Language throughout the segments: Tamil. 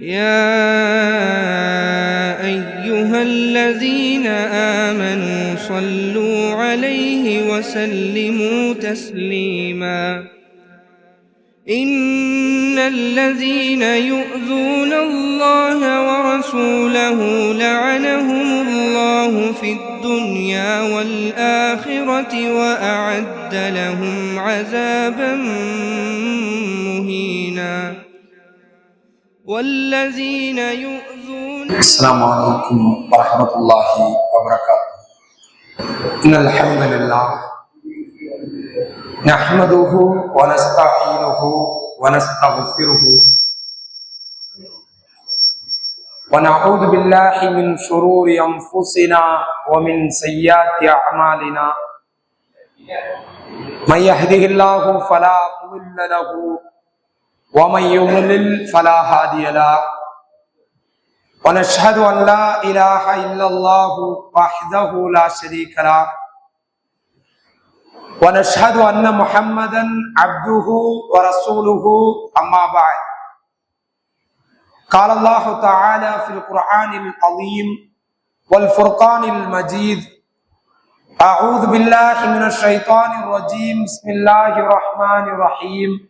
يا أيها الذين آمنوا صلوا عليه وسلموا تسليما إن الذين يؤذون الله ورسوله لعنهم الله في الدنيا والآخرة وأعد لهم عذابا والذين يؤذون السلام عليكم ورحمة الله وبركاته. إن الحمد لله نحمده ونستعينه ونستغفره ونعوذ بالله من شرور أنفسنا ومن سيئات أعمالنا. من يهده الله فلا مضل له ومن يضلل فلا هادي له. ونشهد أن لا إله إلا الله وحده لا شريك له. ونشهد أن محمدا عبده ورسوله أما بعد. قال الله تعالى في القرآن العظيم والفرقان المجيد أعوذ بالله من الشيطان الرجيم. بسم الله الرحمن الرحيم.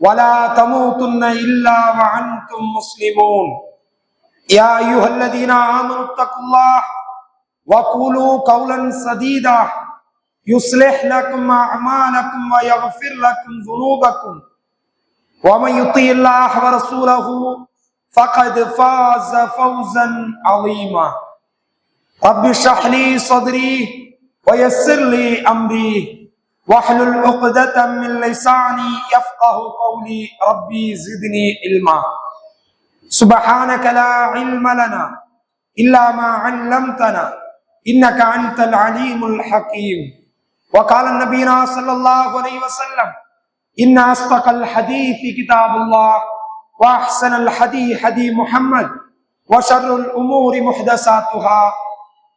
ولا تموتن إلا وأنتم مسلمون. يا أيها الذين آمنوا اتقوا الله وقولوا قولا سديدا. يصلح لكم أعمالكم ويغفر لكم ذنوبكم. ومن يطيع الله ورسوله فقد فاز فوزا عظيما. رب اشرح لي صدري ويسر لي أمري. واحلل عقدة من لساني يفقه قولي. ربي زدني علما. سبحانك لا علم لنا إلا ما علمتنا. إنك أنت العليم الحكيم. وقال النبينا صلى الله عليه وسلم إن أصدق الحديث كتاب الله وأحسن الحديث حديث محمد وشر الأمور محدثاتها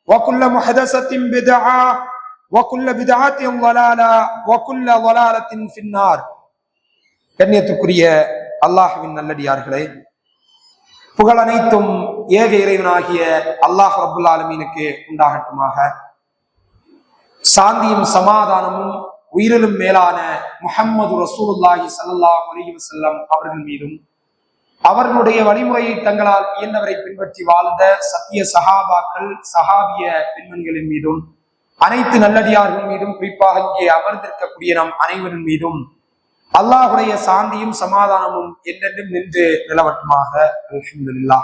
وكل محدثة بدعة வக்குல்ல விதாத்தியம் வலாலா வக்குல்ல வலாலத்தின் பின்னார் கண்ணியத்துக்குரிய அல்லாஹுவின் நல்லடியார்களே புகழ் அனைத்தும் ஏக இறைவனாகிய அல்லாஹ் அபுல்லா அலமீனுக்கு உண்டாகட்டுமாக. சாந்தியும் சமாதானமும் உயிரிலும் மேலான முஹம்மது ரசூலுல்லாஹி சல்லாஹ் அலி வசல்லம் அவர்கள் மீதும் அவர்களுடைய வழிமுறையை தங்களால் இயந்தவரை பின்பற்றி வாழ்ந்த சத்திய சஹாபாக்கள் சஹாபிய பெண்மணிகளின் மீதும் அனைத்து நல்லடியார்கள் மீதும் குறிப்பாக இங்கே அமர்ந்திருக்கக்கூடிய நம் அனைவரின் மீதும் அல்லாஹுடைய சாந்தியும் சமாதானமும் என்றென்றும் நின்று நிலவட்டமாக அலமதுல்லா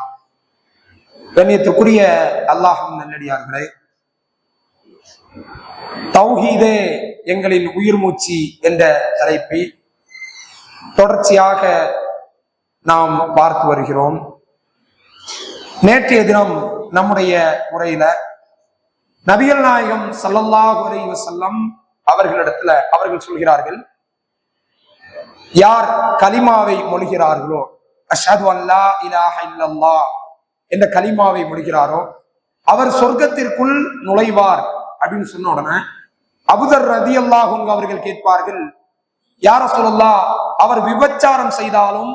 கண்ணியத்துக்குரிய அல்லாஹும் நல்லடியார்களே தௌஹீதே எங்களின் உயிர் மூச்சு என்ற தலைப்பை தொடர்ச்சியாக நாம் பார்த்து வருகிறோம். நேற்றைய தினம் நம்முடைய உரையில நபிகள் நாயகம் சல்லல்லாஹு அலைஹி வஸல்லம் அவர்களிடத்துல அவர்கள் சொல்கிறார்கள் யார் கலிமாவை மொழிகிறார்களோ அஷாது அல்லா இலாஹ இல்லல்லா என்ற கலிமாவை மொழிகிறாரோ அவர் சொர்க்கத்திற்குள் நுழைவார் அப்படின்னு சொன்ன உடனே அபுதர் ரதி அல்லாஹுங்க அவர்கள் கேட்பார்கள் யார சொல்லல்லா அவர் விபச்சாரம் செய்தாலும்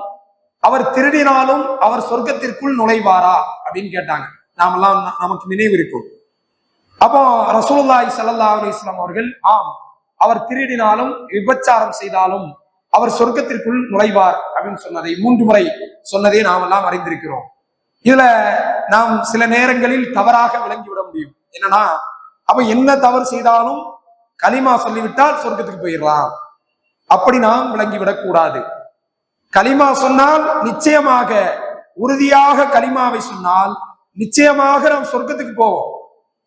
அவர் திருடினாலும் அவர் சொர்க்கத்திற்குள் நுழைவாரா? அப்படின்னு கேட்டாங்க. நாமெல்லாம் நமக்கு நினைவு இருக்கும். அப்போ ரசூலுல்லாய் சல்லா அலி இஸ்லாம் அவர்கள் ஆம் அவர் திருடினாலும் விபச்சாரம் செய்தாலும் அவர் சொர்க்கத்திற்குள் நுழைவார் அப்படின்னு சொன்னதை மூன்று முறை சொன்னதை நாம் எல்லாம் அறிந்திருக்கிறோம். இதுல நாம் சில நேரங்களில் தவறாக விளங்கிவிட முடியும். என்னன்னா அப்ப என்ன தவறு செய்தாலும் கலிமா சொல்லிவிட்டால் சொர்க்கத்துக்கு போயிடலாம். அப்படி நாம் விளங்கிவிடக் கூடாது கலிமா சொன்னால் நிச்சயமாக உறுதியாக கலிமாவை சொன்னால் நிச்சயமாக நாம் சொர்க்கத்துக்கு போவோம்.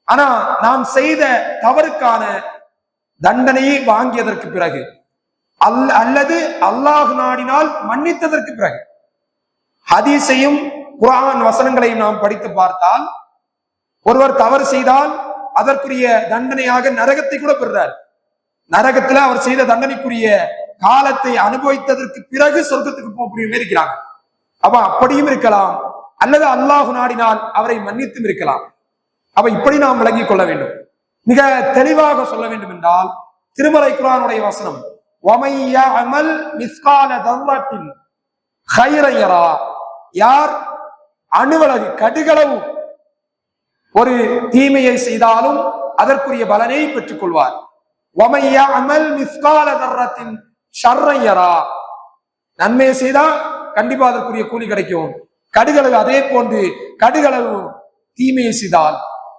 ஆனா நாம் செய்த தவறுக்கான தண்டனையை வாங்கியதற்கு பிறகு அல் அல்லது அல்லாஹ் நாடினால் மன்னித்ததற்கு பிறகு ஹதீஸையும் குரான் வசனங்களையும் நாம் படித்து பார்த்தால் ஒருவர் தவறு செய்தால் அதற்குரிய தண்டனையாக நரகத்தை கூட பெறுறார். நரகத்துல அவர் செய்த தண்டனைக்குரிய காலத்தை அனுபவித்ததற்கு பிறகு சொர்க்கத்துக்கு போகக்கூடியவங்க இருக்கிறாங்க. அப்ப அப்படியும் இருக்கலாம் அல்லது அல்லாஹு நாடினால் அவரை மன்னித்தும் இருக்கலாம். அப்ப இப்படி நாம் விளங்கிக் கொள்ள வேண்டும். மிக தெளிவாக சொல்ல வேண்டும் என்றால் திருமலை குரானுடைய வசனம் அமல் மிஸ்கால தர்வத்தின் ஹைரையரா யார். அணுவலகு கடுகளவு ஒரு தீமையை செய்தாலும் அதற்குரிய பலனை பெற்றுக் கொள்வார். ஒமைய அமல் மிஸ்கால தர்றத்தின் ஷர்ரையரா நன்மை செய்தா கண்டிப்பா அதற்குரிய கூலி கிடைக்கும். கடுகளவு அதே போன்று கடுகளவு தீமையை செய்தால்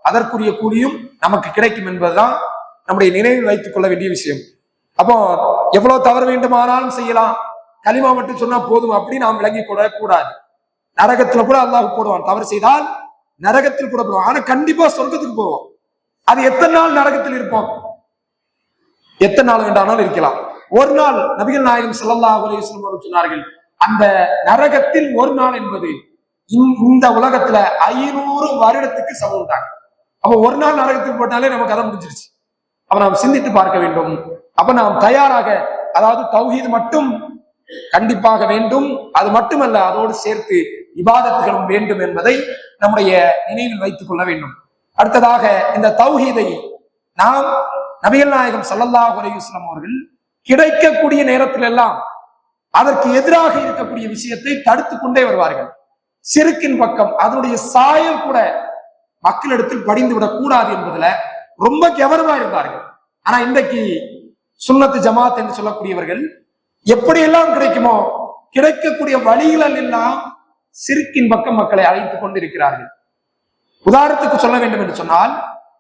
அதற்குரிய கூலியும் நமக்கு கிடைக்கும் என்பதுதான் நம்முடைய நினைவில் வைத்துக் கொள்ள வேண்டிய விஷயம். அப்போ எவ்வளவு தவறு வேண்டுமானாலும் செய்யலாம். களிமா மட்டும் சொன்னா போதும். அப்படி நாம் விளங்கி கொள்ள கூடாது நரகத்துல கூட அல்லாஹ் போடுவான். தவறு செய்தால் நரகத்தில் கூட போடுவான். ஆனா கண்டிப்பா சொர்க்கத்துக்கு போவோம். அது எத்தனை நாள் நரகத்தில் இருப்போம்? எத்தனை நாள் வேண்டானாலும் இருக்கலாம். ஒரு நாள் நபிகள் நாயகம் ஸல்லல்லாஹு அலைஹி அவர்கள் சொன்னார்கள் அந்த நரகத்தில் ஒரு நாள் என்பது இந்த உலகத்துல ஐநூறு வருடத்துக்கு சமம் தான். அப்போ ஒரு நாள் நரகத்துக்கு போட்டாலே நமக்கு கதை முடிஞ்சிருச்சு. அப்ப நாம் சிந்தித்து பார்க்க வேண்டும். அப்ப நாம் தயாராக அதாவது தௌஹீது மட்டும் கண்டிப்பாக வேண்டும். அது மட்டுமல்ல அதோடு சேர்த்து இபாதத்துகளும் வேண்டும் என்பதை நம்முடைய நினைவில் வைத்துக் கொள்ள வேண்டும். அடுத்ததாக இந்த தௌஹீதை நாம் நபிகள் நாயகம் ஸல்லல்லாஹு அலைஹி அவர்கள் கிடைக்கக்கூடிய நேரத்தில் எல்லாம் அதற்கு எதிராக இருக்கக்கூடிய விஷயத்தை தடுத்து கொண்டே வருவார்கள். சிறுக்கின் பக்கம் அதனுடைய சாயல் கூட மக்களிடத்தில் படிந்து விடக்கூடாது என்பதுல ரொம்ப கவனமா இருந்தார்கள். ஆனா இன்றைக்கு சுன்னத்து ஜமாத் என்று சொல்லக்கூடியவர்கள் எப்படியெல்லாம் கிடைக்குமோ கிடைக்கக்கூடிய வழிகள் எல்லாம் சிறுக்கின் பக்கம் மக்களை அழைத்துக் கொண்டிருக்கிறார்கள். உதாரணத்துக்கு சொல்ல வேண்டும் என்று சொன்னால்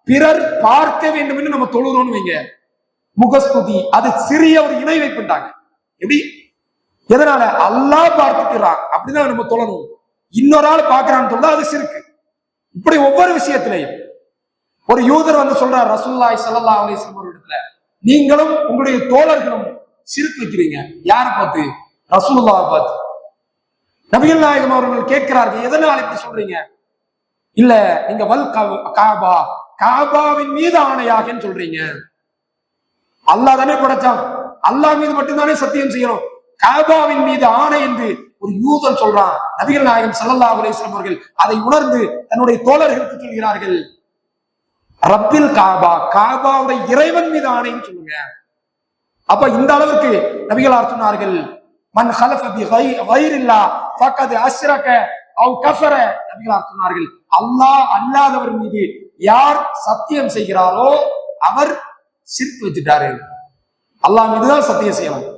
பிறர் பார்க்க வேண்டும் என்று நம்ம தொழுகிறோம்னு வைங்க. முகஸ்துதி அது சிறிய ஒரு இணை வைப்புண்டாங்க. எப்படி? எதனால? அல்லாஹ் பார்த்துக்கிறான். அப்படிதான் நம்ம தொழணும். இன்னொரு ஆள் பார்க்கறான்னு சொல்ல அது சிறுக்கு. இப்படி ஒவ்வொரு விஷயத்திலையும் ஒரு யூதர் வந்து சொல்றார் ரசூல்லாய் சல்லா அலைஹி ஒரு இடத்துல நீங்களும் உங்களுடைய தோழர்களும் சிரித்து வைக்கிறீங்க. யாரை பார்த்து? ரசூலுல்லாவை பார்த்து. நபிகள் நாயகம் அவர்கள் கேட்கிறார்கள் எதனால் இப்படி சொல்றீங்க? இல்ல நீங்க வல் காபா காபாவின் மீது ஆணையாகன்னு சொல்றீங்க. அல்லாஹ் தானே படைச்சான். அல்லாஹ் மீது மட்டும்தானே சத்தியம் செய்யணும். காபாவின் மீது ஆணை என்று ஒரு யூதன் சொல்றான். நபிகள் நாயகம் சல்லல்லா அலைஹி அவர்கள் அதை உணர்ந்து தன்னுடைய தோழர்களுக்கு சொல்கிறார்கள். ரப்பில் காபா காபாவுடைய இறைவன் மீது ஆணைன்னு சொல்லுங்க. அப்ப இந்த அளவுக்கு நபிகளார் சொன்னார்கள் மன் ஹலஃப பி கை- வைரில்லா ஃபக்கத் அஸ்ரக அவ் கஃபர. நபிகளார் சொன்னார்கள் அல்லாஹ் அல்லாதவர் மீது யார் சத்தியம் செய்கிறாரோ அவர் சிரிப்பு வச்சுட்டாரு. அல்லாஹ் மீதுதான் சத்தியம் செய்யணும்.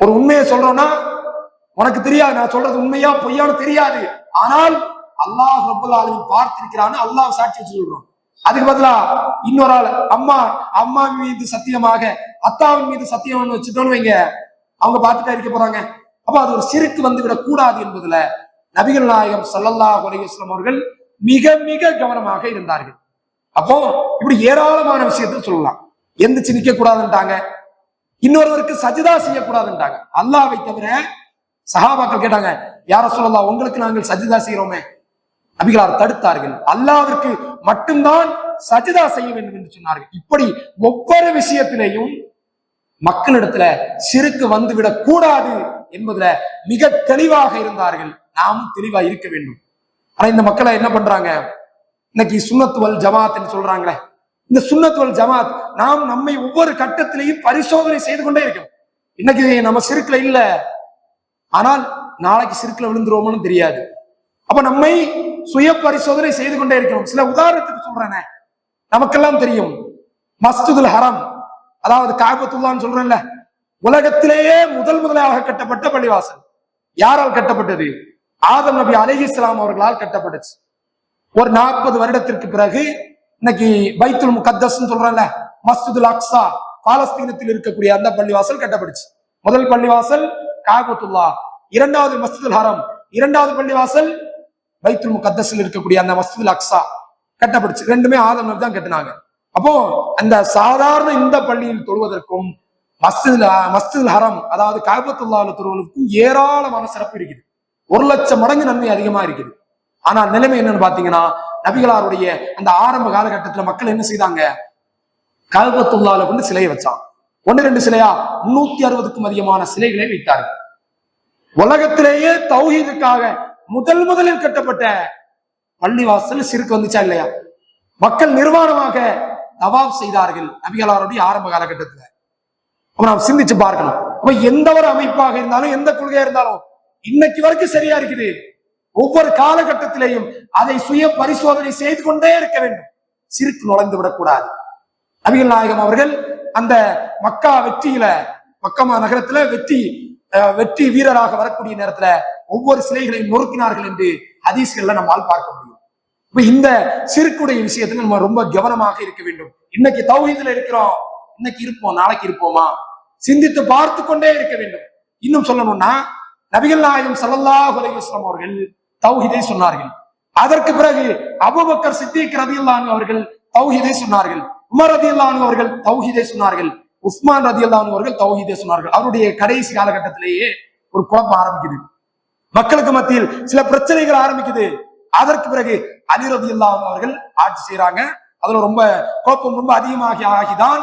ஒரு உண்மையை சொல்றோம்னா உனக்கு தெரியாது நான் சொல்றது உண்மையா பொய்யான்னு தெரியாது. ஆனால் அல்லாஹ் ரபுல் ஆலமின் பார்த்திருக்கிறான்னு அல்லாஹ் சாட்சி வச்சு சொல்றோம் அதுக்கு பதிலா இன்னொரு ஆள் அம்மா அம்மா மீது சத்தியமாக அத்தாவின் மீது சத்தியம் வச்சுட்டோன்னு வைங்க. அவங்க பார்த்துட்டா இருக்க போறாங்க. அப்ப அது ஒரு சிறுக்கு வந்து விடக் கூடாது என்பதுல நபிகள் நாயகம் சல்லல்லா அலைஹி அவர்கள் மிக மிக கவனமாக இருந்தார்கள். அப்போ இப்படி ஏராளமான விஷயத்தை சொல்லலாம். எந்திரிச்சு நிக்க கூடாதுன்ட்டாங்க. இன்னொருவருக்கு சஜிதா செய்யக்கூடாதுன்ட்டாங்க அல்லாவை தவிர சஹாபாக்கள் கேட்டாங்க யார சொல்லலாம் உங்களுக்கு நாங்கள் சஜிதா செய்கிறோமே நபிகளார் தடுத்தார்கள். அல்லாவிற்கு மட்டும்தான் சஜிதா செய்ய வேண்டும் என்று சொன்னார்கள். இப்படி ஒவ்வொரு விஷயத்திலையும் மக்களிடத்துல சிறுக்கு வந்துவிடக் கூடாது என்பதுல மிக தெளிவாக இருந்தார்கள். நாமும் தெளிவா இருக்க வேண்டும். ஆனா இந்த மக்களை என்ன பண்றாங்க? இன்னைக்கு சுண்ணத்துவல் ஜமாத்னு சொல்றாங்களே. இந்த சுண்ணத்துவல் ஜமாத் நாம் நம்மை ஒவ்வொரு கட்டத்திலையும் பரிசோதனை செய்து கொண்டே இருக்கோம் இன்னைக்கு நம்ம சிறுக்குல இல்ல. ஆனால் நாளைக்கு சிறுக்கில் விழுந்துருவோம்னு தெரியாது. அப்ப நம்மை சுய பரிசோதனை செய்து கொண்டே இருக்கணும். சில உதாரணத்துக்கு சொல்றேனே. நமக்கெல்லாம் தெரியும். மஸ்துதுல் ஹரம் அதாவது காபத்துல்லான்னு சொல்றேன்ல. உலகத்திலேயே முதல் முதலாக கட்டப்பட்ட பள்ளிவாசல். யாரால் கட்டப்பட்டது? ஆதம் நபி அலைஹி இஸ்லாம் அவர்களால் கட்டப்பட்டுச்சு. ஒரு நாற்பது வருடத்திற்கு பிறகு இன்னைக்கு பைத்துல் முகத்தஸ் சொல்றேன்ல மஸ்துதுல் அக்ஸா பாலஸ்தீனத்தில் இருக்கக்கூடிய அந்த பள்ளிவாசல் கட்டப்பட்டுச்சு. முதல் பள்ளிவாசல் காபத்துல்லா. இரண்டாவது மஸ்ஜிதுல் ஹரம் இரண்டாவது பள்ளிவாசல் பைத்துல் முகத்தஸில் இருக்கக்கூடிய அந்த மஸ்ஜிதுல் அக்ஸா. கட்டப்படுச்சு ரெண்டுமே ஆதம் தான் கட்டினாங்க. அப்போ அந்த சாதாரண இந்த பள்ளியில் தொழுவதற்கும் மஸ்ஜிதுல் மஸ்ஜிதுல் ஹரம் அதாவது காபத்துல்லாவில் தொழுவதற்கும் ஏராளமான சிறப்பு இருக்குது. ஒரு லட்சம் மடங்கு நன்மை அதிகமா இருக்குது. ஆனா நிலைமை என்னன்னு பாத்தீங்கன்னா நபிகளாருடைய அந்த ஆரம்ப காலகட்டத்துல மக்கள் என்ன செய்தாங்க? கல்பத்துள்ளால கொண்டு சிலையை வச்சான் ஒன்னு ரெண்டு சிலையா? முன்னூத்தி அறுபதுக்கும் அதிகமான சிலைகளை வைத்தார்கள். உலகத்திலேயே தௌஹீதுக்காக முதல் முதலில் கட்டப்பட்ட பள்ளிவாசல் சிறுக்கு வந்துச்சா இல்லையா? மக்கள் நிர்வாணமாக தவாப் செய்தார்கள் நபிகளாருடைய ஆரம்ப காலகட்டத்துல. அப்ப நாம் சிந்திச்சு பார்க்கணும். அப்ப எந்த ஒரு அமைப்பாக இருந்தாலும் எந்த கொள்கையா இருந்தாலும் இன்னைக்கு வரைக்கும் சரியா இருக்குது. ஒவ்வொரு காலகட்டத்திலையும் அதை சுய பரிசோதனை செய்து கொண்டே இருக்க வேண்டும். சிறுக்கு நுழைந்து விடக்கூடாது. நபிகள் நாயகம் அவர்கள் அந்த மக்கா வெற்றியில மக்கமா நகரத்துல வெற்றி அஹ், வெற்றி வீரராக வரக்கூடிய நேரத்துல ஒவ்வொரு சிலைகளையும் நொறுக்கினார்கள் என்று ஹதீஸ்கள்ல நம்மால் பார்க்க முடியும். இப்ப இந்த சிறுக்குடைய விஷயத்துல நம்ம ரொம்ப கவனமாக இருக்க வேண்டும். இன்னைக்கு தௌஹீதுல இருக்கிறோம். இன்னைக்கு இருப்போம். நாளைக்கு இருப்போமா? சிந்தித்து பார்த்து கொண்டே இருக்க வேண்டும். இன்னும் சொல்லணும்னா நபிகள் நாயகம் ஸல்லல்லாஹு அலைஹி அவர்கள் தௌஹிதை சொன்னார்கள். அதற்கு பிறகு அபுபக்கர் சித்திக் ரதியல்லாஹு அவர்கள் தௌஹிதை சொன்னார்கள். உமர் ரதியல்லாஹு அவர்கள் தௌஹீதை சொன்னார்கள். உஸ்மான் ரதி அவர்கள் தௌஹீதை சொன்னார்கள். அவருடைய கடைசி காலகட்டத்திலேயே ஒரு குழப்பம் ஆரம்பிக்குது. மக்களுக்கு மத்தியில் சில பிரச்சனைகள் ஆரம்பிக்குது. அதற்கு பிறகு அலி ரதியல்லாஹு அவர்கள் ஆட்சி செய்யறாங்க அதுல ரொம்ப குழப்பம் ரொம்ப அதிகமாகி ஆகிதான்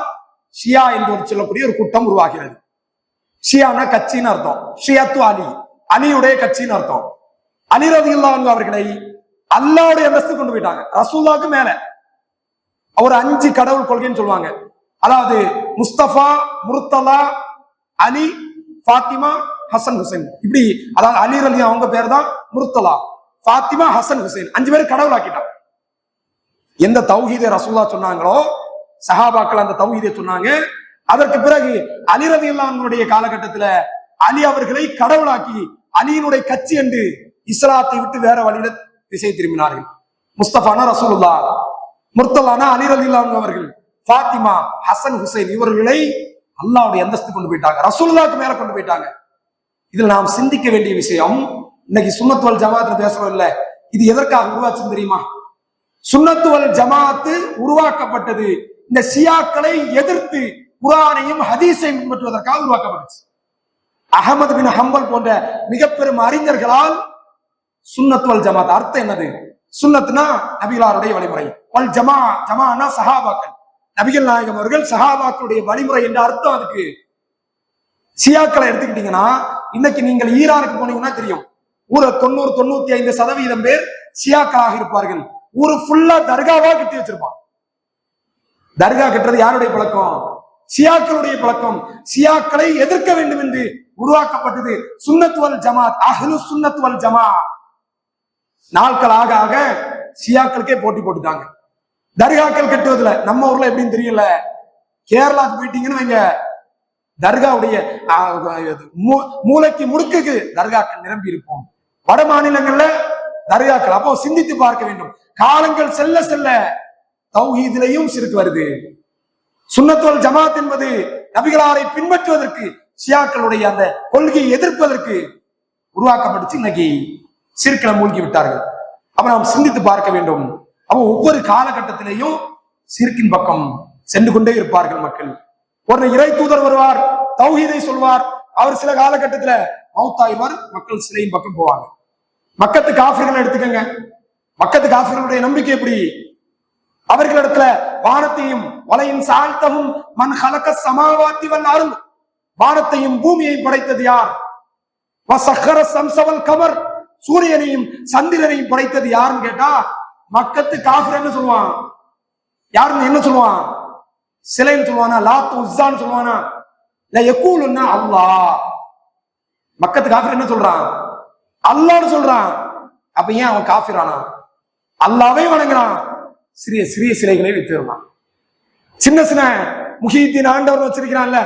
ஷியா என்று சொல்லக்கூடிய ஒரு கூட்டம் உருவாகிறது. ஷியானா கட்சின்னு அர்த்தம். ஷியாத்து அலி. அலியுடைய கட்சின்னு அர்த்தம். அலி ரதியல்லாஹு அவர்களை அல்லாவுடைய அந்தஸ்து கொண்டு போயிட்டாங்க. ரசூல்லாவுக்கு மேல. ஒரு அஞ்சு கடவுள் கொள்கைன்னு சொல்லுவாங்க. அதாவது முஸ்தபா முர்த்தலா அலி ஃபாத்திமா ஹசன் ஹுசைன். இப்படி அதாவது அலி அலி அவங்க பேர் தான் முர்த்தலா ஃபாத்திமா ஹசன் ஹுசைன். அஞ்சு பேர் கடவுள் ஆக்கிட்டாங்க எந்த தௌஹீதை ரசூல்லா சொன்னாங்களோ சஹாபாக்கள் அந்த தௌஹீதை சொன்னாங்க. அதற்கு பிறகு அலி ரவி அல்லாஹ்வுடைய காலகட்டத்துல அலி அவர்களை கடவுளாக்கி அலியினுடைய கட்சி என்று இஸ்லாத்தை விட்டு வேற வழியில திசை திரும்பினார்கள். முஸ்தபானா ரசூலுல்லா முர்த்தலானா அலி ரதி அவர்கள் ஃபாத்திமா ஹசன் ஹுசைன் இவர்களை அல்லாவுடைய அந்தஸ்து கொண்டு போயிட்டாங்க ரசூலுல்லாக்கு மேல கொண்டு போயிட்டாங்க. இதுல நாம் சிந்திக்க வேண்டிய விஷயம் இன்னைக்கு சுன்னத்துவல் ஜமாத்ல பேசுறோம் இல்ல இது எதற்காக உருவாச்சு தெரியுமா? சுன்னத்துவல் ஜமாத்து உருவாக்கப்பட்டது இந்த சியாக்களை எதிர்த்து குரானையும் ஹதீஸையும் பின்பற்றுவதற்காக உருவாக்கப்பட்டுச்சு. அகமது பின் ஹம்பல் போன்ற மிக பெரும் அறிஞர்களால் சுன்னத்துவல் ஜமாத் அர்த்தம் என்னது? சுன்னத்னா நபிகளாருடைய வழிமுறை. வல் ஜமா ஜமானா சஹாபாக்கள். நபிகள் நாயகம் அவர்கள் சஹாபாக்களுடைய வழிமுறை என்ற அர்த்தம் அதுக்கு. சியாக்களை எடுத்துக்கிட்டீங்கன்னா இன்னைக்கு நீங்கள் ஈரானுக்கு போனீங்கன்னா தெரியும். ஊரை தொண்ணூறு தொண்ணூத்தி ஐந்து சதவீதம் பேர் சியாக்களாக இருப்பார்கள். ஊரு ஃபுல்லா தர்காவா கட்டி வச்சிருப்பான் தர்கா கட்டுறது யாருடைய பழக்கம்? சியாக்களுடைய பழக்கம். சியாக்களை எதிர்க்க வேண்டும் என்று உருவாக்கப்பட்டது சுன்னத்துவல் ஜமாத் அஹ்லு சுன்னத்துவல் ஜமா. நாட்கள் ஆக ஆக சியாக்களுக்கே போட்டி போட்டுட்டாங்க. தர்காக்கள் கட்டுவதுல நம்ம ஊர்ல எப்படின்னு தெரியல. கேரளாக்கு போயிட்டீங்கன்னு வைங்க. தர்காவுடைய மூ- மூளைக்கு முடுக்குக்கு தர்காக்கள் நிரம்பி இருப்போம். வட மாநிலங்கள்ல தர்காக்கள். அப்போ சிந்தித்து பார்க்க வேண்டும். காலங்கள் செல்ல செல்ல தௌஹீதிலையும் சிறுக்கு வருது. சுண்ணத்தோல் ஜமாத் என்பது நபிகளாரை பின்பற்றுவதற்கு ஷியாக்களுடைய அந்த கொள்கையை எதிர்ப்பதற்கு உருவாக்கப்பட்டுச்சு இன்னைக்கு. சிறுக்களை மூழ்கி விட்டார்கள். அப்ப நாம் சிந்தித்து பார்க்க வேண்டும். அப்ப ஒவ்வொரு காலகட்டத்திலேயும் சிறுக்கின் பக்கம் சென்று கொண்டே இருப்பார்கள் மக்கள். ஒரு இறை தூதர் வருவார் தௌஹீதை சொல்வார். அவர் சில காலகட்டத்துல மௌத்தாய்வார் மக்கள் சிலையின் பக்கம் போவாங்க. மக்கத்து காஃபிர்கள் எடுத்துக்கங்க. மக்கத்து காஃபிர்களுடைய நம்பிக்கை எப்படி? அவர்களிடத்துல வானத்தையும் வலையின் சாழ்த்தமும் மண் ஹலக்க சமாவாத்தி வன் அருள் வானத்தையும் பூமியையும் படைத்தது யார்? வசஹர சம்சவல் கமர் சூரியனையும் சந்திரனையும் படைத்தது யாருன்னு கேட்டா மக்கத்து காஃபிர் என்ன சொல்லுவான். யாருன்னு என்ன சொல்லுவான்? சிலைன்னு சொல்லுவானா? லாத் உஸ்ஸான்னு சொல்லுவானா? இல்ல எக்கூலுன்னா அல்லா மக்கத்து காஃபிர் என்ன சொல்றான்? அல்லாஹ்னு சொல்றான். அப்ப ஏன் அவன் காஃபிரானா அல்லாவே வணங்குறான். சிறிய சிறிய சிலைகளை வைத்திருந்தான் சின்ன சின்ன முஹீத்தின் ஆண்டவர் வச்சிருக்கிறான்ல.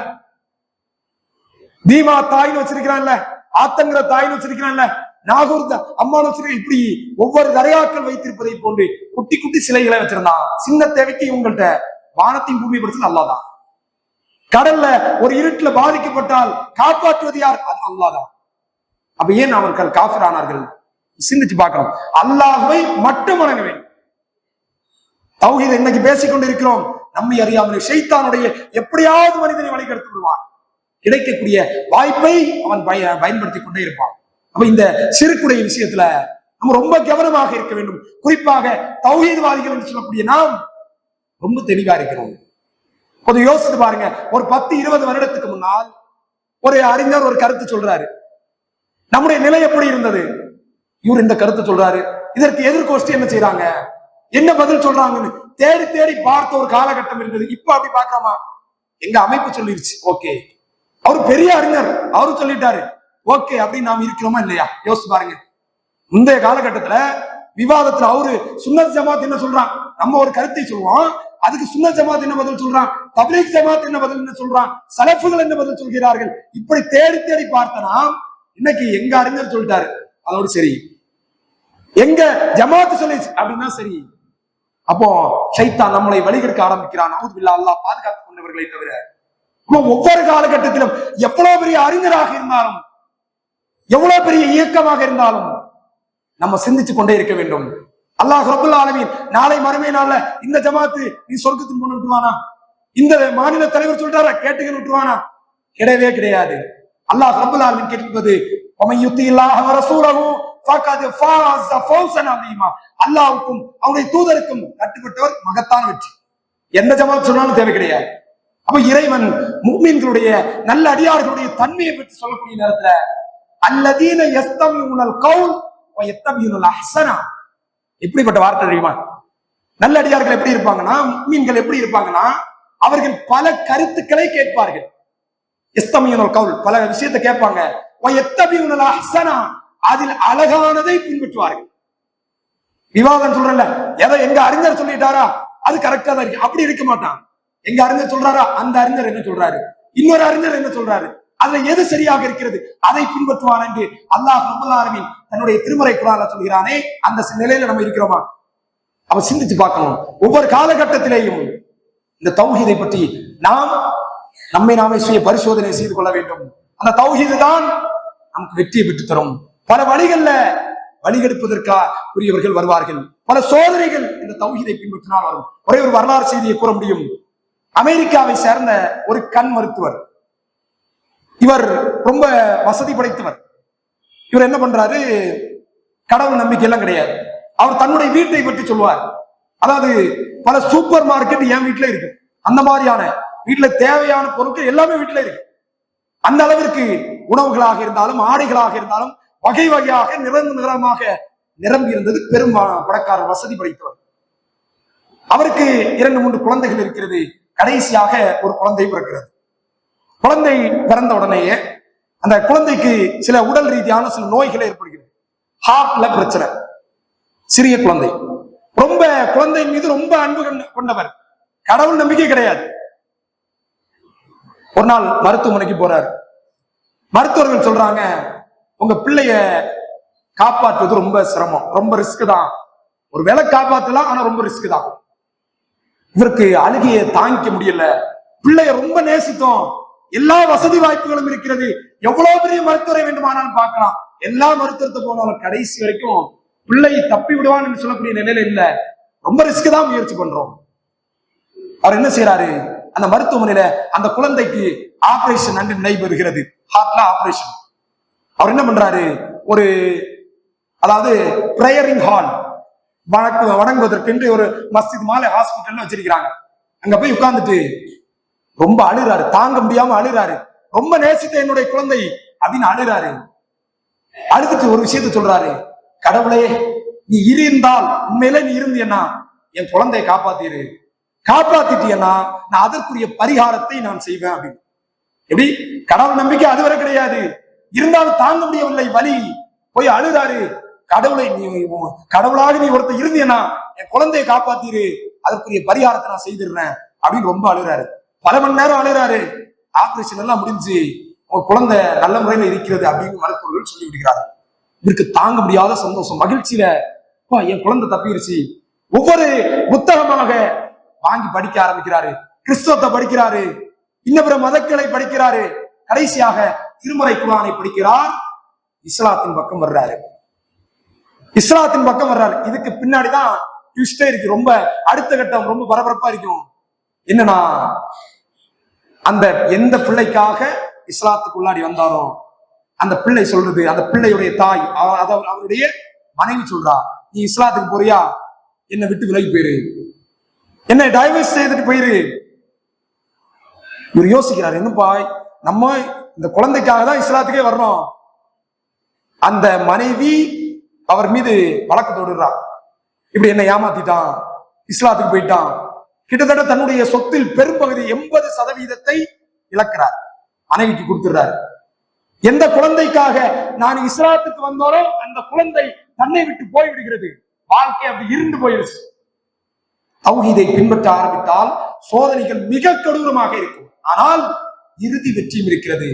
தீமா தாய்னு வச்சிருக்கிறான்ல. ஆத்தங்கிற தாய்னு வச்சிருக்கிறான்ல. நாகூர் த- இப்படி ஒவ்வொரு தரையாக்கள் வைத்திருப்பதை போன்று குட்டி குட்டி சிலைகளை வச்சிருந்தான். சின்ன தேவைக்கு இவங்கள்ட்ட வானத்தையும் பூமி படிச்சு நல்லாதான். கடல்ல ஒரு இருட்டுல பாதிக்கப்பட்டால் காப்பாற்றுவது யார்? அது அல்லாதான். அப்ப ஏன் அவர்கள் காஃபிரானார்கள்? சிந்திச்சு பார்க்கணும். அல்லாஹுவை மட்டும் வணங்க வேண்டும். தௌஹீதை இன்னைக்கு பேசிக் கொண்டிருக்கிறோம். நம்மை அறியாமல் ஷைத்தானுடைய எப்படியாவது மனிதனை வழிகெடுத்து விடுவான். கிடைக்கக்கூடிய வாய்ப்பை அவன் பய பயன்படுத்திக் கொண்டே இருப்பான். அப்ப இந்த சிறுக்குடைய விஷயத்துல நம்ம ரொம்ப கவனமாக இருக்க வேண்டும். குறிப்பாக தௌஹீத்வாதிகள் என்று சொல்லக்கூடிய நாம் ரொம்ப தெளிவா இருக்கிறோம். கொஞ்சம் யோசித்து பாருங்க. ஒரு பத்து இருபது வருடத்துக்கு முன்னால் ஒரு அறிஞர் ஒரு கருத்து சொல்றாரு. நம்முடைய நிலை எப்படி இருந்தது? இவர் இந்த கருத்து சொல்றாரு. இதற்கு எதிர்கோஷ்டி என்ன செய்யறாங்க என்ன பதில் சொல்றாங்கன்னு? தேடி தேடி பார்த்த ஒரு காலகட்டம் இருந்தது. இப்ப அப்படி பார்க்கலாமா எங்க அமைப்பு சொல்லிருச்சு. ஓகே. அவர் பெரிய அறிஞர். அவரு சொல்லிட்டாரு. ஓகே அப்படின்னு நாம் இருக்கிறோமா இல்லையா? யோசிச்சு பாருங்க. முந்தைய காலகட்டத்துல விவாதத்துல அவரு சுன்னத் ஜமாத் என்ன சொல்றான்? நம்ம ஒரு கருத்தை சொல்லுவோம். அதுக்கு சுன்னத் ஜமாத் என்ன பதில் சொல்றான்? தப்லீக் ஜமாத் என்ன பதில் என்ன சொல்றான்? சலஃபுகள் என்ன பதில் சொல்கிறார்கள்? இப்படி தேடி தேடி பார்த்தனா இன்னைக்கு எங்க அறிஞர் சொல்லிட்டாரு. அதோடு சரி. எங்க ஜமாத்து சொல்லிச்சு அப்படின்னா சரி. அப்போ ஷைத்தான் நம்மளை வழிகெடுக்க ஆரம்பிக்கிறான். அவுது பில்லா அல்லாஹ் பாதுகாத்துக் கொண்டவர்களை தவிர. ஒவ்வொரு காலகட்டத்திலும் எவ்வளவு பெரிய அறிஞராக இருந்தாலும் எவ்வளவு பெரிய இயக்கமாக இருந்தாலும் நம்ம சிந்திச்சு கொண்டே இருக்க வேண்டும். அல்லாஹ் ரபுல்லா ஆலமீன் நாளை மறுமை நாள்ல இந்த ஜமாத்து நீ சொர்க்கத்தின் முன் விட்டுவானா இந்த மாநில தலைவர் சொல்றாரா? கேட்டுகள் விட்டுவானா கிடையவே கிடையாது. அல்லாஹ் ரபுல்லா ஆலமீன் கேட்பது ஒமையுத்தி இல்லாஹ ரசூலஹு ஃபகத் அவருடைய தூதருக்கும் கட்டுப்பட்டவர் மகத்தான வெற்றி. எந்த ஜமாத் சொன்னாலும் தேவை கிடையாது. அப்ப இறைவன் முக்மீன்களுடைய நல்ல அடியார்களுடைய தன்மையை பற்றி சொல்லக்கூடிய நேரத்துல அல்லதீன எஸ்தமியுனல் கவுல் வ எத்தமியுனல் அஹ்சனா. எப்படிப்பட்ட வார்த்தை தெரியுமா? நல்ல அடியார்கள் எப்படி இருப்பாங்கன்னா மீன்கள் எப்படி இருப்பாங்கன்னா அவர்கள் பல கருத்துக்களை கேட்பார்கள். எஸ்தமியுனல் கவுல் பல விஷயத்தை கேட்பாங்க. வ எத்தமியுனல் அஹ்சனா. அதில் அழகானதை பின்பற்றுவார்கள். விவாதம் சொல்றல எதை எங்க அறிஞர் சொல்லிட்டாரா? அது கரெக்டா தான் இருக்கு. அப்படி இருக்க மாட்டான். எங்க அறிஞர் சொல்றாரா? அந்த அறிஞர் என்ன சொல்றாரு? இன்னொரு அறிஞர் என்ன சொல்றாரு? அதுல எது சரியாக இருக்கிறது? அதை பின்பற்றுவான் என்று அல்லாஹ் ரப்பல் தன்னுடைய திருமறை குரான சொல்கிறானே அந்த நிலையில நம்ம இருக்கிறோமா? அவ சிந்திச்சு பார்க்கணும். ஒவ்வொரு காலகட்டத்திலேயும் இந்த தௌஹீதை பற்றி நாம் நம்மை நாமே சுய பரிசோதனை செய்து கொள்ள வேண்டும். அந்த தௌஹீது தான் நமக்கு வெற்றியை பெற்று தரும் பல வழிகள்ல வழிகெடுப்பதற்கா உரியவர்கள் வருவார்கள். பல சோதனைகள் இந்த தௌஹீதை பின்பற்றினால் வரும். ஒரே ஒரு வரலாறு செய்தியை கூற முடியும். அமெரிக்காவை சேர்ந்த ஒரு கண் மருத்துவர் இவர் ரொம்ப வசதி படைத்தவர். இவர் என்ன பண்றாரு? கடவுள் நம்பிக்கை எல்லாம் கிடையாது. அவர் தன்னுடைய வீட்டை பற்றி சொல்லுவார். அதாவது பல சூப்பர் மார்க்கெட் என் வீட்டுல இருக்கு. அந்த மாதிரியான வீட்டுல தேவையான பொருட்கள் எல்லாமே வீட்டுல இருக்கு. அந்த அளவிற்கு உணவுகளாக இருந்தாலும் ஆடைகளாக இருந்தாலும் வகை வகையாக நிறந்து நிறமாக நிரம்பி இருந்தது பெரும் பணக்காரர் வசதி படைத்தவர். அவருக்கு இரண்டு மூன்று குழந்தைகள் இருக்கிறது. கடைசியாக ஒரு குழந்தை பிறக்கிறது. குழந்தை பிறந்த உடனேயே அந்த குழந்தைக்கு சில உடல் ரீதியான சில நோய்கள் ஏற்படுகிறது. ஹார்ட்ல பிரச்சனை. சிறிய குழந்தை. ரொம்ப குழந்தையின் மீது ரொம்ப அன்பு கொண்டவர். கடவுள் நம்பிக்கை கிடையாது. ஒரு நாள் மருத்துவமனைக்கு போறார். மருத்துவர்கள் சொல்றாங்க உங்க பிள்ளைய காப்பாற்றுவது ரொம்ப சிரமம். ரொம்ப ரிஸ்க் தான். ஒரு வேலை காப்பாத்தலாம் ஆனா ரொம்ப ரிஸ்க் தான். இவருக்கு அழுகையை தாங்கிக்க முடியல. பிள்ளைய ரொம்ப நேசித்தோம். எல்லா வசதி வாய்ப்புகளும் இருக்கிறது. எவ்வளவு பெரிய மருத்துவரை வேண்டுமானாலும் பார்க்கலாம். எல்லா மருத்துவத்தை போனாலும் கடைசி வரைக்கும் பிள்ளை தப்பி விடுவான் என்று சொல்லக்கூடிய நிலையில இல்ல. ரொம்ப ரிஸ்க் தான் முயற்சி பண்றோம். அவர் என்ன செய்யறாரு அந்த மருத்துவமனையில அந்த குழந்தைக்கு ஆபரேஷன் அன்று நடைபெறுகிறது. ஹார்ட்ல ஆபரேஷன் அவர் என்ன பண்றாரு? ஒரு அதாவது பிரேயரிங் ஹால் வணக்கு வணங்குவதற்கென்று ஒரு மஸ்ஜித் மாலை ஹாஸ்பிட்டல் வச்சிருக்கிறாங்க. அங்க போய் உட்கார்ந்துட்டு ரொம்ப அழுறாரு. தாங்க முடியாம அழுறாரு. ரொம்ப நேசித்த என்னுடைய குழந்தை அப்படின்னு அழுறாரு. அழுதுட்டு ஒரு விஷயத்த சொல்றாரு. கடவுளே நீ இருந்தால் உண்மையில நீ இருந்தியன்னா என் குழந்தையை காப்பாத்திரு. காப்பாத்திட்டியன்னா நான் அதற்குரிய பரிகாரத்தை நான் செய்வேன் அப்படின்னு. எப்படி? கடவுள் நம்பிக்கை அதுவரை கிடையாது. இருந்தாலும் தாங்க முடியவில்லை. வலி. போய் அழுதாரு கடவுளை நீ கடவுளாக நீ ஒருத்தர் இருந்தியன்னா என் குழந்தையை காப்பாத்திரு. அதற்குரிய பரிகாரத்தை நான் செய்திடுறேன் அப்படின்னு ரொம்ப அழுறாரு. பல மணி நேரம் அழுறாரு ஆபரேஷன் எல்லாம் முடிஞ்சு உன் குழந்தை நல்ல முறையில இருக்கிறது அப்படின்னு மருத்துவர்கள் சொல்லி விடுகிறார்கள். இவருக்கு தாங்க முடியாத சந்தோஷம். மகிழ்ச்சியில என் குழந்தை தப்பிடுச்சு ஒவ்வொரு புத்தகமாக வாங்கி படிக்க ஆரம்பிக்கிறாரு. கிறிஸ்தவத்தை படிக்கிறாரு. இன்ன மதக்களை படிக்கிறாரு. கடைசியாக திருமறை குரானை படிக்கிறார். இஸ்லாத்தின் பக்கம் வர்றாரு. இஸ்லாத்தின் பக்கம் வர்றாரு. இதுக்கு பின்னாடிதான் ட்விஸ்டே இருக்கு. ரொம்ப அடுத்த கட்டம் ரொம்ப பரபரப்பா இருக்கும். என்னன்னா அந்த எந்த பிள்ளைக்காக இஸ்லாத்துக்குள்ளாடி வந்தாரோ அந்த பிள்ளை சொல்றது அந்த பிள்ளையுடைய தாய் அவ- அவருடைய மனைவி சொல்றா நீ இஸ்லாத்துக்கு போறியா? என்னை விட்டு விலகி போயிரு. என்னை டைவர்ஸ் செய்துட்டு போயிரு. இவர் யோசிக்கிறார் என்னப்பா நம்ம இந்த குழந்தைக்காக தான் இஸ்லாத்துக்கே வர்றோம். அந்த மனைவி அவர் மீது வழக்கு தொடுறார் இப்படி என்னை ஏமாத்திட்டான் இஸ்லாத்துக்கு போயிட்டான். கிட்டத்தட்ட தன்னுடைய சொத்தில் பெரும்பகுதி எண்பது சதவீதத்தை இழக்கிறார். மனைவிக்கு கொடுத்துடுறாரு. எந்த குழந்தைக்காக நான் இஸ்லாத்துக்கு வந்தோரோ அந்த குழந்தை தன்னை விட்டு போய்விடுகிறது. வாழ்க்கை அப்படி இருந்து போயிடுச்சு தௌஹீதை பின்பற்ற ஆரம்பித்தால் சோதனைகள் மிக கொடூரமாக இருக்கும். ஆனால் இறுதி வெற்றியும் இருக்கிறது.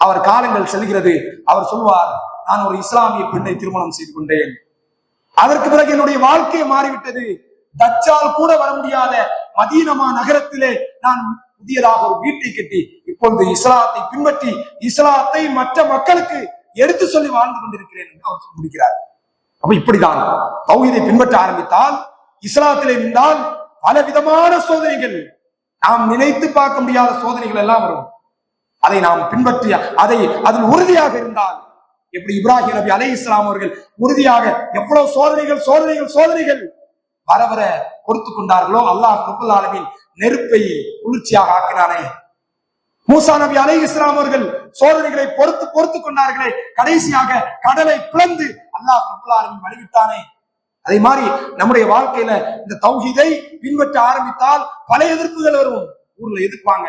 அவர் காலங்கள் செல்கிறது. அவர் சொல்வார் நான் ஒரு இஸ்லாமிய பெண்ணை திருமணம் செய்து கொண்டேன். அதற்கு பிறகு என்னுடைய வாழ்க்கை மாறிவிட்டது. தச்சால் கூட வர முடியாத மதீனமா நகரத்திலே நான் புதியதாக ஒரு வீட்டை கட்டி இப்பொழுது இஸ்லாத்தை பின்பற்றி இஸ்லாத்தை மற்ற மக்களுக்கு எடுத்து சொல்லி வாழ்ந்து கொண்டிருக்கிறேன் என்று அவர் முடிக்கிறார் அப்ப இப்படிதான் தௌஹீதை பின்பற்ற ஆரம்பித்தால் இஸ்லாத்திலே நின்றால் பல விதமான சோதனைகள் நாம் நினைத்து பார்க்க முடியாத சோதனைகள் எல்லாம் வரும். அதை நாம் பின்பற்றி அதை அதில் உறுதியாக இருந்தால் எப்படி இப்ராஹிம் நபி அலை இஸ்லாம் அவர்கள் உறுதியாக எவ்வளவு சோதனைகள் சோதனைகள் சோதனைகள் வர வர பொறுத்து கொண்டார்களோ? அல்லாஹ் ரபுல் ஆலமின் நெருப்பை குளிர்ச்சியாக ஆக்கினானே. மூசா நபி அலை இஸ்லாம் அவர்கள் சோதனைகளை பொறுத்து பொறுத்து கொண்டார்களே. கடைசியாக கடலை பிளந்து அல்லாஹ் ரபுல் ஆலமின் வழிவிட்டானே. அதே மாதிரி நம்முடைய வாழ்க்கையில இந்த தௌஹிதை பின்பற்ற ஆரம்பித்தால் பல எதிர்ப்புகள் வரும். ஊர்ல எதிர்ப்பாங்க.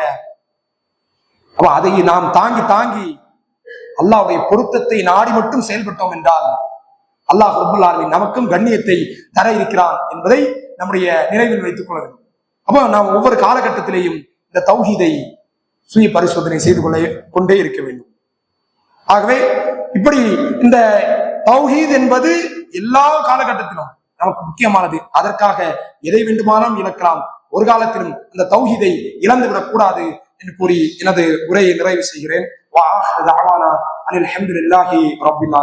அப்ப அதை நாம் தாங்கி தாங்கி அல்லாவுடைய பொருத்தத்தை நாடி மட்டும் செயல்பட்டோம் என்றால் அல்லாஹ் ரபுல் ஆலமின் நமக்கும் கண்ணியத்தை தர இருக்கிறான் என்பதை நம்முடைய நினைவில் வைத்துக் கொள்ள வேண்டும். அப்போ நாம் ஒவ்வொரு காலகட்டத்திலேயும் இந்த தௌஹீதை சுய பரிசோதனை செய்து கொள்ள கொண்டே இருக்க வேண்டும். ஆகவே இப்படி இந்த தௌஹீத் என்பது எல்லா காலகட்டத்திலும் நமக்கு முக்கியமானது. அதற்காக எதை வேண்டுமானாலும் இழக்கலாம். ஒரு காலத்திலும் அந்த தௌஹீதை இழந்து விடக்கூடாது என்று கூறி எனது உரையை நிறைவு செய்கிறேன். வா அனில் ஹம்துலில்லாஹி ரப்பில்